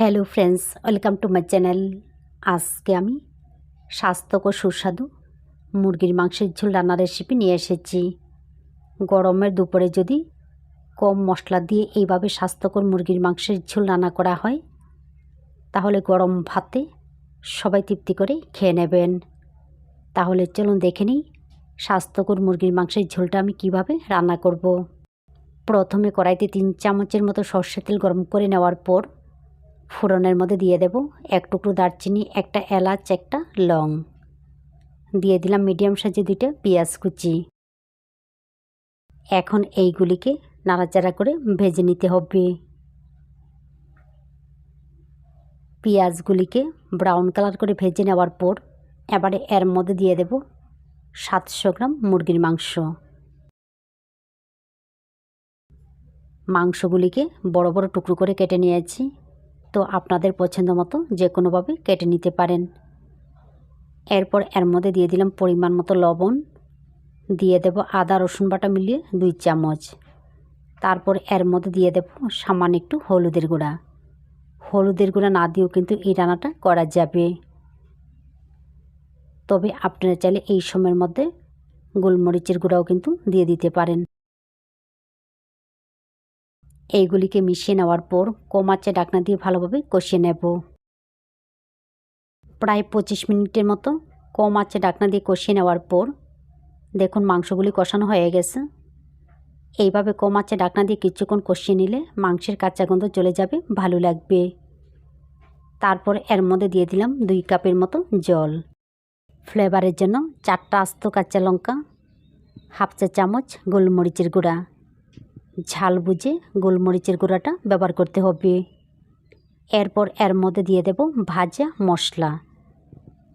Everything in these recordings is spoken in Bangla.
Hello friends, welcome to my channel. আজকে আমি স্বাস্থ্যকর সুস্বাদু মুরগির মাংসের ঝোল রান্নার রেসিপি নিয়ে এসেছি। গরমের দুপুরে যদি কম মশলা দিয়ে এইভাবে স্বাস্থ্যকর মুরগির মাংসের ঝোল রান্না করা হয়, তাহলে গরম ভাতে সবাই তৃপ্তি করে খেয়ে নেবেন। তাহলে চলুন দেখে নিই স্বাস্থ্যকর মুরগির মাংসের ঝোলটা আমি কীভাবে রান্না করব। প্রথমে কড়াইতে তিন চামচের মতো সর্ষে তেল গরম করে নেওয়ার পর ফোড়নের মধ্যে দিয়ে দেব এক টুকরো দারচিনি, একটা এলাচ, একটা লং। দিয়ে দিলাম মিডিয়াম সাইজে দুইটা পেঁয়াজ কুচি। এখন এইগুলিকে নাড়াচাড়া করে ভেজে নিতে হবে। পেঁয়াজগুলিকে ব্রাউন কালার করে ভেজে নেওয়ার পর এবারে এর মধ্যে দিয়ে দেব সাতশো গ্রাম মুরগির মাংস। মাংসগুলিকে বড় বড় টুকরো করে কেটে নিয়েছি। তো আপনাদের পছন্দ মতো যে কোনোভাবে কেটে নিতে পারেন। এরপর এর মধ্যে দিয়ে দিলাম পরিমাণ মতো লবণ। দিয়ে দেব আদা, রসুন বাটা মিলিয়ে দুই চামচ। তারপর এর মধ্যে দিয়ে দেব সামান্য একটু হলুদের গুঁড়া। হলুদের গুঁড়া না দিয়েও কিন্তু এই রান্নাটা করা যাবে। তবে আপনারা চাইলে এই সময়ের মধ্যে গোলমরিচের গুঁড়াও কিন্তু দিয়ে দিতে পারেন। এইগুলিকে মিশিয়ে নেওয়ার পর কমাচে ডাকনা দিয়ে ভালোভাবে কষিয়ে নেব। প্রায় পঁচিশ মিনিটের মতো কম আঁচে ডাকনা দিয়ে কষিয়ে নেওয়ার পর দেখুন মাংসগুলি কষানো হয়ে গেছে। এইভাবে কম ডাকনা দিয়ে কিছুক্ষণ কষিয়ে নিলে মাংসের কাঁচা গন্ধ চলে যাবে, ভালো লাগবে। তারপর এর মধ্যে দিয়ে দিলাম দুই কাপের মতো জল। ফ্লেভারের জন্য চারটা আস্ত কাঁচা লঙ্কা, হাফ চা চামচ গোলমরিচের গুঁড়া। ঝাল বুঝে গোলমরিচের গুঁড়াটা ব্যবহার করতে হবে। এরপর এর মধ্যে দিয়ে দেব ভাজা মশলা।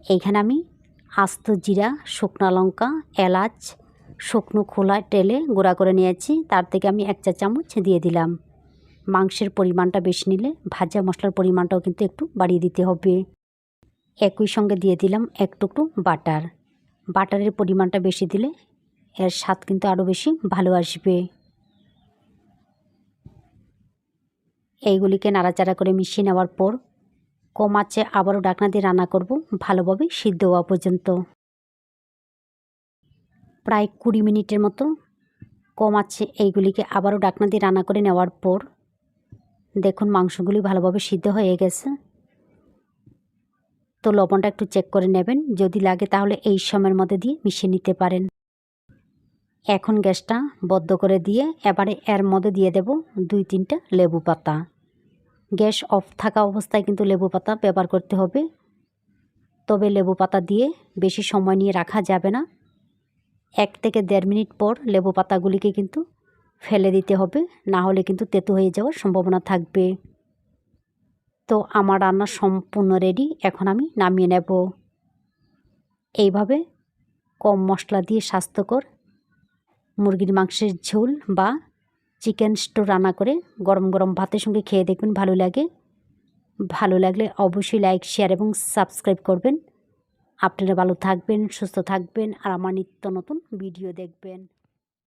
এইখানে আমি আস্ত জিরা, শুকনো লঙ্কা, এলাচ, শুকনো খোলা টেলে গুঁড়া করে নিয়েছি। তার থেকে আমি এক চা চামচ দিয়ে দিলাম। মাংসের পরিমাণটা বেশি নিলে ভাজা মশলার পরিমাণটাও কিন্তু একটু বাড়িয়ে দিতে হবে। একই সঙ্গে দিয়ে দিলাম এক টুকরো বাটার। বাটারের পরিমাণটা বেশি দিলে এর স্বাদ কিন্তু আরও বেশি ভালো আসবে। এইগুলিকে নাড়াচাড়া করে মিশিয়ে নেওয়ার পর কম আঁচে আবারও ডাকনা দিয়ে রান্না করব, ভালোভাবে সিদ্ধ হওয়া পর্যন্ত। প্রায় কুড়ি মিনিটের মতো কম আছে এইগুলিকে আবারও ডাকনা দিয়ে রান্না করে নেওয়ার পর দেখুন মাংসগুলি ভালোভাবে সিদ্ধ হয়ে গেছে। তো লবণটা একটু চেক করে নেবেন, যদি লাগে তাহলে এই সময়ের মধ্যে দিয়ে মিশিয়ে নিতে পারেন। এখন গ্যাসটা বদ্ধ করে দিয়ে এবারে এর মধ্যে দিয়ে দেব দুই তিনটা লেবু পাতা। গ্যাস অফ থাকা অবস্থায় কিন্তু লেবু পাতা ব্যবহার করতে হবে। তবে লেবু পাতা দিয়ে বেশি সময় নিয়ে রাখা যাবে না। এক থেকে দেড় মিনিট পর লেবু পাতাগুলিকে কিন্তু ফেলে দিতে হবে, না হলে কিন্তু তেতো হয়ে যাওয়ার সম্ভাবনা থাকবে। তো আমার রান্না সম্পূর্ণ রেডি, এখন আমি নামিয়ে নেব। এইভাবে কম মশলা দিয়ে স্বাস্থ্যকর মুরগির মাংসের ঝোল বা চিকেন স্টো রান্না করে গরম গরম ভাতের সঙ্গে খেয়ে দেখবেন ভালো লাগে। ভালো লাগলে অবশ্যই লাইক শেয়ার এবং সাবস্ক্রাইব করবেন। আপনারা ভালো থাকবেন, সুস্থ থাকবেন আর আমার নিত্য নতুন ভিডিও দেখবেন।